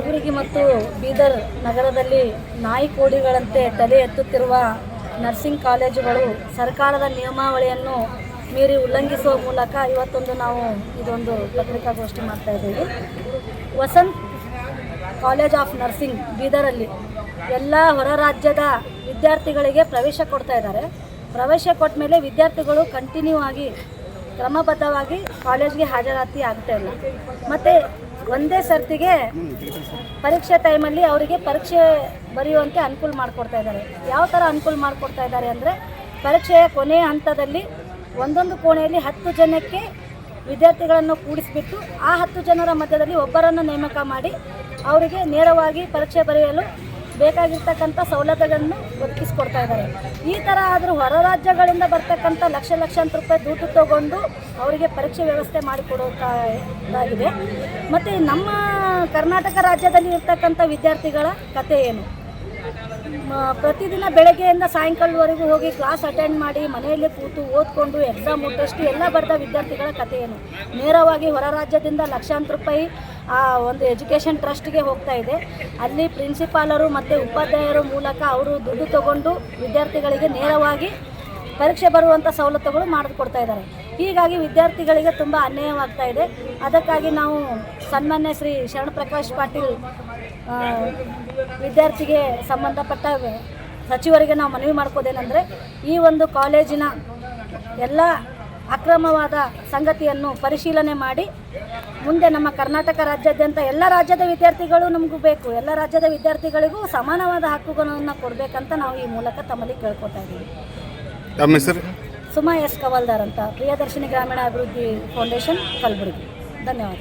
ಕಲಬುರಗಿ ಮತ್ತು ಬೀದರ್ ನಗರದಲ್ಲಿ ನಾಯಿ ಕೋಡಿಗಳಂತೆ ತಲೆ ಎತ್ತುತ್ತಿರುವ ನರ್ಸಿಂಗ್ ಕಾಲೇಜುಗಳು ಸರ್ಕಾರದ ನಿಯಮಾವಳಿಯನ್ನು ಮೀರಿ ಉಲ್ಲಂಘಿಸುವ ಮೂಲಕ ಇವತ್ತೊಂದು ನಾವು ಇದೊಂದು ಪತ್ರಿಕಾಗೋಷ್ಠಿ ಮಾಡ್ತಾ ಇದ್ದೀವಿ. ವಸಂತ್ ಕಾಲೇಜ್ ಆಫ್ ನರ್ಸಿಂಗ್ ಬೀದರಲ್ಲಿ ಎಲ್ಲ ಹೊರ ರಾಜ್ಯದ ವಿದ್ಯಾರ್ಥಿಗಳಿಗೆ ಪ್ರವೇಶ ಕೊಡ್ತಾ ಇದ್ದಾರೆ. ಪ್ರವೇಶ ಕೊಟ್ಟ ಮೇಲೆ ವಿದ್ಯಾರ್ಥಿಗಳು ಕಂಟಿನ್ಯೂ ಆಗಿ ಕ್ರಮಬದ್ಧವಾಗಿ ಕಾಲೇಜ್ಗೆ ಹಾಜರಾತಿ ಆಗ್ತಾ ಇಲ್ಲ. ಮತ್ತು ಒಂದೇ ಸರ್ತಿಗೆ ಪರೀಕ್ಷೆ ಟೈಮಲ್ಲಿ ಅವರಿಗೆ ಪರೀಕ್ಷೆ ಬರೆಯುವಂತೆ ಅನುಕೂಲ ಮಾಡಿಕೊಡ್ತಾ ಇದ್ದಾರೆ. ಯಾವ ಥರ ಅನುಕೂಲ ಮಾಡಿಕೊಡ್ತಾ ಇದ್ದಾರೆ ಅಂದರೆ ಪರೀಕ್ಷೆಯ ಕೊನೆಯ ಹಂತದಲ್ಲಿ ಒಂದೊಂದು ಕೋಣೆಯಲ್ಲಿ ಹತ್ತು ಜನಕ್ಕೆ ವಿದ್ಯಾರ್ಥಿಗಳನ್ನು ಕೂಡಿಸಿಬಿಟ್ಟು ಆ ಹತ್ತು ಜನರ ಮಧ್ಯದಲ್ಲಿ ಒಬ್ಬರನ್ನು ನೇಮಕ ಮಾಡಿ ಅವರಿಗೆ ನೇರವಾಗಿ ಪರೀಕ್ಷೆ ಬರೆಯಲು ಬೇಕಾಗಿರ್ತಕ್ಕಂಥ ಸೌಲಭ್ಯಗಳನ್ನು ಒದಗಿಸ್ಕೊಡ್ತಾ ಇದ್ದಾರೆ. ಈ ಥರ ಆದರೂ ಹೊರ ರಾಜ್ಯಗಳಿಂದ ಬರ್ತಕ್ಕಂಥ ಲಕ್ಷ ಲಕ್ಷಾಂತರ ರೂಪಾಯಿ ದುಡ್ಡು ತಗೊಂಡು ಅವರಿಗೆ ಪರೀಕ್ಷೆ ವ್ಯವಸ್ಥೆ ಮಾಡಿಕೊಡೋದಾಗಿದೆ ಮತ್ತು ನಮ್ಮ ಕರ್ನಾಟಕ ರಾಜ್ಯದಲ್ಲಿ ಇರ್ತಕ್ಕಂಥ ವಿದ್ಯಾರ್ಥಿಗಳ ಕತೆ ಏನು? ಪ್ರತಿದಿನ ಬೆಳಗ್ಗೆಯಿಂದ ಸಾಯಂಕಾಲದವರೆಗೂ ಹೋಗಿ ಕ್ಲಾಸ್ ಅಟೆಂಡ್ ಮಾಡಿ ಮನೆಯಲ್ಲೇ ಕೂತು ಓದ್ಕೊಂಡು ಎಕ್ಸಾಮ್ ಮುಟ್ಟಷ್ಟು ಎಲ್ಲ ಬರೆದ ವಿದ್ಯಾರ್ಥಿಗಳ ಕಥೆ ಏನು ನೇರವಾಗಿ ಹೊರ ರಾಜ್ಯದಿಂದ ಲಕ್ಷಾಂತರ ರೂಪಾಯಿ ಆ ಒಂದು ಎಜುಕೇಷನ್ ಟ್ರಸ್ಟ್ಗೆ ಹೋಗ್ತಾ ಇದೆ. ಅಲ್ಲಿ ಪ್ರಿನ್ಸಿಪಾಲರು ಮತ್ತು ಉಪಾಧ್ಯಾಯರ ಮೂಲಕ ಅವರು ದುಡ್ಡು ತಗೊಂಡು ವಿದ್ಯಾರ್ಥಿಗಳಿಗೆ ನೇರವಾಗಿ ಪರೀಕ್ಷೆ ಬರುವಂಥ ಸವಲತ್ತುಗಳು ಮಾಡಿಕೊಡ್ತಾ ಇದ್ದಾರೆ. ಹೀಗಾಗಿ ವಿದ್ಯಾರ್ಥಿಗಳಿಗೆ ತುಂಬ ಅನ್ಯಾಯವಾಗ್ತಾ ಇದೆ. ಅದಕ್ಕಾಗಿ ನಾವು ಸನ್ಮಾನ್ಯ ಶ್ರೀ ಶರಣಪ್ರಕಾಶ್ ಪಾಟೀಲ್ ಆ, ವಿದ್ಯಾರ್ಥಿಗೆ ಸಂಬಂಧಪಟ್ಟ ಸಚಿವರಿಗೆ ನಾವು ಮನವಿ ಮಾಡ್ಕೋದೇನೆಂದರೆ ಈ ಒಂದು ಕಾಲೇಜಿನ ಎಲ್ಲ ಅಕ್ರಮವಾದ ಸಂಗತಿಯನ್ನು ಪರಿಶೀಲನೆ ಮಾಡಿ ಮುಂದೆ ನಮ್ಮ ಕರ್ನಾಟಕ ರಾಜ್ಯಾದ್ಯಂತ ಎಲ್ಲ ರಾಜ್ಯದ ವಿದ್ಯಾರ್ಥಿಗಳು ನಮಗೂ ಬೇಕು ಎಲ್ಲ ರಾಜ್ಯದ ವಿದ್ಯಾರ್ಥಿಗಳಿಗೂ ಸಮಾನವಾದ ಹಕ್ಕುಗಳನ್ನು ಕೊಡಬೇಕಂತ ನಾವು ಈ ಮೂಲಕ ತಮ್ಮಲ್ಲಿ ಕೇಳ್ಕೊತಾ ಇದ್ದೀವಿ. ಸುಮಾ ಎಸ್ ಕವಲ್ದಾರ್ ಅಂತ ಪ್ರಿಯದರ್ಶಿನಿ ಗ್ರಾಮೀಣ ಅಭಿವೃದ್ಧಿ ಫೌಂಡೇಶನ್ ಕಲಬುರಗಿ. ಧನ್ಯವಾದ.